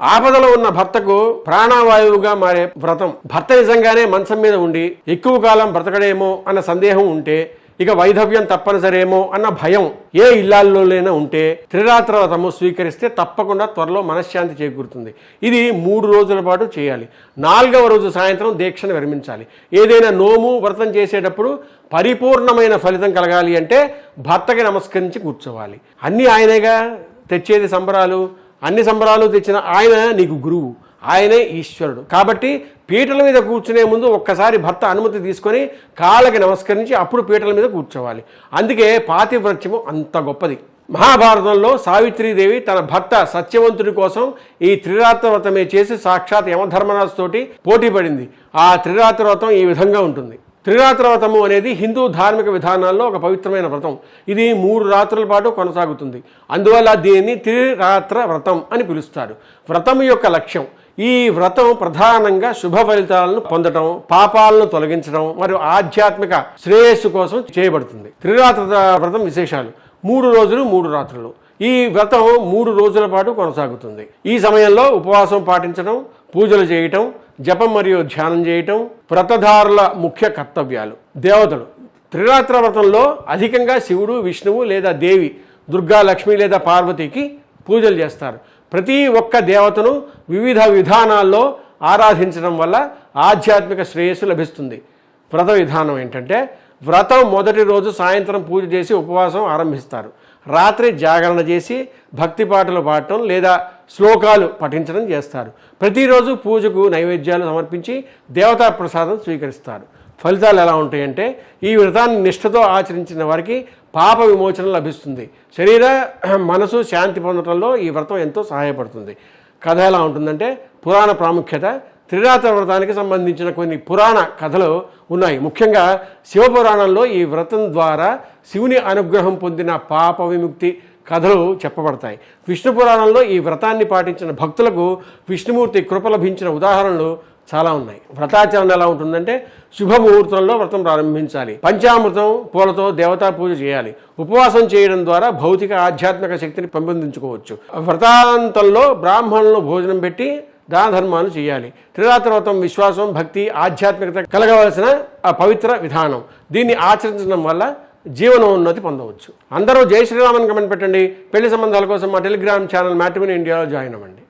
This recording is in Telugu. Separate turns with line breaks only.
ఆపదలో ఉన్న భర్తకు ప్రాణవాయువుగా మారే వ్రతం. భర్త నిజంగానే మంచం మీద ఉండి ఎక్కువ కాలం బ్రతకడేమో అన్న సందేహం ఉంటే ఇక వైధవ్యం తప్పనిసరేమో అన్న భయం ఏ ఇళ్ళాల్లోనైనా ఉంటే త్రిరాత్ర వ్రతము స్వీకరిస్తే తప్పకుండా త్వరలో మనశ్శాంతి చేకూరుతుంది. ఇది మూడు రోజుల పాటు చేయాలి. నాలుగవ రోజు సాయంత్రం దీక్షను విరమించాలి. ఏదైనా నోము వ్రతం చేసేటప్పుడు పరిపూర్ణమైన ఫలితం కలగాలి అంటే భర్తకి నమస్కరించి కూర్చోవాలి. అన్నీ ఆయనేగా తెచ్చేది సంబరాలు అన్ని సంబరాలు తెచ్చిన ఆయన నీకు గురువు. ఆయనే ఈశ్వరుడు. కాబట్టి పీటల మీద కూర్చునే ముందు ఒక్కసారి భర్త అనుమతి తీసుకొని కాళ్ళకి నమస్కరించి అప్పుడు పీటల మీద కూర్చోవాలి. అందుకే పాతివ్రత్యము అంత గొప్పది. మహాభారతంలో సావిత్రీదేవి తన భర్త సత్యవంతుడి కోసం ఈ త్రిరాత్ర వ్రతమే చేసి సాక్షాత్ యమధర్మరాజుతోటి పోటీ పడింది ఆ త్రిరాత్ర వ్రతం ఈ విధంగా ఉంటుంది. త్రిరాత్ర వ్రతము అనేది హిందూ ధార్మిక విధానాల్లో ఒక పవిత్రమైన వ్రతం. ఇది మూడు రాత్రుల పాటు కొనసాగుతుంది. అందువల్ల దీనిని త్రిరాత్ర వ్రతం అని పిలుస్తారు. వ్రతం యొక్క లక్ష్యం ఈ వ్రతం ప్రధానంగా శుభ ఫలితాలను పొందడం పాపాలను తొలగించడం మరియు ఆధ్యాత్మిక శ్రేయస్సు కోసం చేయబడుతుంది. త్రిరాత్ర వ్రతం విశేషాలు మూడు రోజులు మూడు రాత్రులు. ఈ వ్రతం మూడు రోజుల పాటు కొనసాగుతుంది. ఈ సమయంలో ఉపవాసం పాటించడం పూజలు చేయటం జపం మరియు ధ్యానం చేయటం వ్రతధారుల ముఖ్య కర్తవ్యాలు. దేవతలు. త్రిరాత్ర వ్రతంలో అధికంగా శివుడు విష్ణువు లేదా దేవి దుర్గా లక్ష్మి లేదా పార్వతికి పూజలు చేస్తారు. ప్రతి ఒక్క దేవతను వివిధ విధానాల్లో ఆరాధించడం వల్ల ఆధ్యాత్మిక శ్రేయస్సు లభిస్తుంది. వ్రత విధానం ఏంటంటే వ్రతం మొదటి రోజు సాయంత్రం పూజ చేసి ఉపవాసం ఆరంభిస్తారు. రాత్రి జాగరణ చేసి భక్తి పాటలు పాడటం లేదా శ్లోకాలు పఠించడం చేస్తారు. ప్రతిరోజు పూజకు నైవేద్యాలు సమర్పించి దేవతా ప్రసాదం స్వీకరిస్తారు. ఫలితాలు ఎలా ఉంటాయంటే ఈ వ్రతాన్ని నిష్ఠతో ఆచరించిన వారికి పాప విమోచన లభిస్తుంది. శరీర మనసు శాంతి పొందడంలో ఈ వ్రతం ఎంతో సహాయపడుతుంది. కథ ఎలా ఉంటుందంటే పురాణ ప్రాముఖ్యత త్రిరాత్ర వ్రతానికి సంబంధించిన కొన్ని పురాణ కథలు ఉన్నాయి. ముఖ్యంగా శివపురాణంలో ఈ వ్రతం ద్వారా శివుని అనుగ్రహం పొందిన పాప విముక్తి కథలు చెప్పబడతాయి. విష్ణు పురాణంలో ఈ వ్రతాన్ని పాటించిన భక్తులకు విష్ణుమూర్తి కృప లభించిన ఉదాహరణలు చాలా ఉన్నాయి. వ్రతాచరణ ఎలా ఉంటుందంటే శుభముహూర్తంలో వ్రతం ప్రారంభించాలి. పంచామృతం పూలతో దేవతా పూజ చేయాలి. ఉపవాసం చేయడం ద్వారా భౌతిక ఆధ్యాత్మిక శక్తిని పెంపొందించుకోవచ్చు. వ్రతాంతంలో బ్రాహ్మణులను భోజనం పెట్టి దాన ధర్మాలు చేయాలి. త్రిరాత్ర వ్రతం విశ్వాసం భక్తి ఆధ్యాత్మికత కలగవలసిన ఆ పవిత్ర విధానం. దీన్ని ఆచరించడం వల్ల జీవనోన్నతి పొందవచ్చు. అందరూ జై శ్రీరామన్ కమెంట్ పెట్టండి. పెళ్ళి సంబంధాల కోసం మా టెలిగ్రామ్ ఛానల్ మ్యాట్రిమిన్ ఇండియాలో జాయిన్ అవ్వండి.